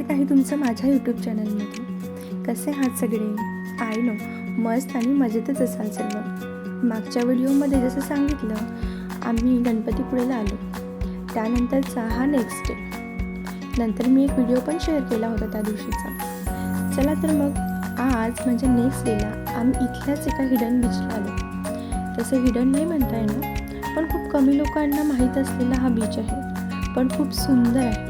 YouTube चॅनलमध्ये कसे आहात सगळे? आय नो मस्त आणि मजेतच असाल सर्व. मागच्या व्हिडिओमध्ये जसं सांगितलं आम्ही गणपतीपुळेला आलो. त्यानंतरचा हा नेक्स्ट डे नंतर मी एक व्हिडिओ पण शेअर केला होता त्या दिवशीचा. चला तर मग आज म्हणजे नेक्स्ट डेला आम्ही इथल्याच एका हिडन बीचला आलो. तसं हिडन नाही म्हणता येणार पण खूप कमी लोकांना माहीत असलेला हा बीच आहे. पण खूप सुंदर आहे.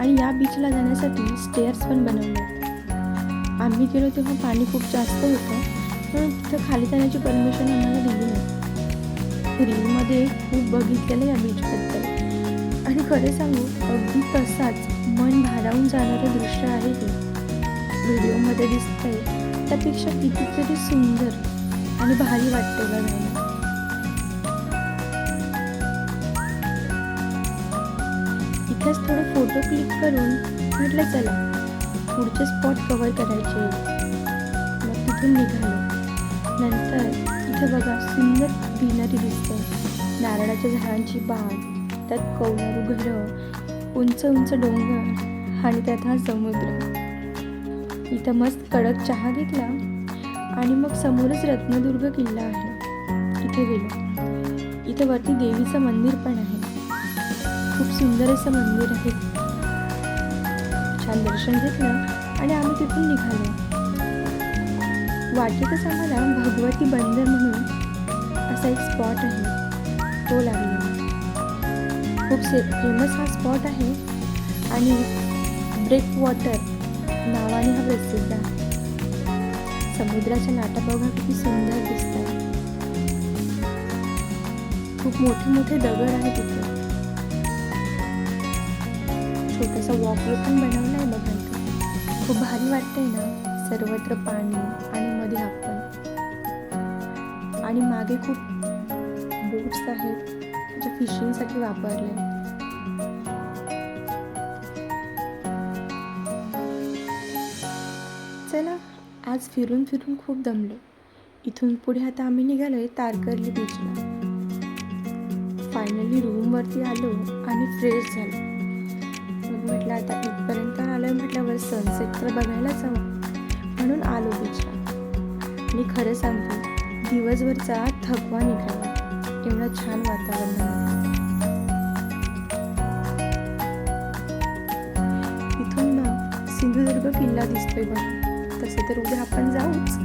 आणि या बीचला जाण्यासाठी स्टेअर्स पण बनवले. आम्ही गेलो तेव्हा पाणी खूप जास्त होतं म्हणून तिथं खाली जाण्याची परमिशन आम्हाला दिली नाही. रीलमध्ये खूप बघितलेलं या बीचबद्दल आणि खरं सांगू अगदी तसाच मन भारावून जाणारं दृश्य आहे ते. व्हिडिओमध्ये दिसतंय त्यापेक्षा कितीतरी सुंदर आणि भारी वाटते बघायला. इथेच थोडे फोटो क्लिक करून म्हटलं चला पुढचे स्पॉट कवर करायचे. मग तिथून निघालो. नंतर इथं बघा सुंदर ग्रीनरी दिसते. नारळाच्या झाडांची बाग त्यात कौलारू घरं उंच उंच डोंगर आणि त्यात हा समुद्र. इथं मस्त कडक चहा घेतला आणि मग समोरच रत्नदुर्ग किल्ला आहे. इथे गेलो. इथं वरती देवीचं मंदिर पण आहे. खूप सुंदर असं मंदिर आहे. छान दर्शन घेतलं आणि आम्ही तिथून निघालो. वाटेतच आम्हाला भगवती बंदर म्हणून असा एक स्पॉट आहे. तो लागला. खूप से फेमस हा स्पॉट आहे आणि ब्रेक वॉटर नावाने हा प्रसिद्ध आहे. समुद्राच्या लाटा बघा किती सुंदर दिसतात. खूप मोठे मोठे दगड आहेत तिथे छोटासा वॉकवे पण बनवला आहे बघा खूप भारी वाटतंय ना? सर्वत्र पाणी आणि मध्ये आपण. आणि मागे खूप बोट्स आहेत. जे फिशिंगसाठी वापरले. चला आज फिरून फिरून खूप दमलो. इथून पुढे आता आम्ही निघालोय तारकर्ली बीचला फायनली रूमवरती आलो आणि फ्रेश झालो. म्हटलं आता इथपर्यंत आलोय म्हटल्यावर सनसेट तर बघायलाच हवं. म्हणून आलो बीचला मी खरं सांगते दिवसभरचा थकवा निघाला. एवढं छान वातावरण इथून ना सिंधुदुर्ग किल्ला दिसतोय बघ. तसे तर उद्या आपण जाऊच.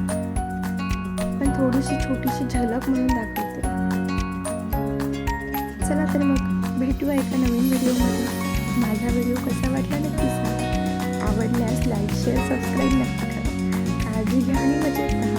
पण थोडीशी छोटीशी झलक म्हणून दाखवते. चला तर मग भेटूया एका नवीन व्हिडिओमध्ये माझा व्हिडिओ कसा वाटला नक्की सांगा. आवडल्यास लाईक शेअर सबस्क्राईब नक्की करा. काळजी घ्या आणि मजेत राहा.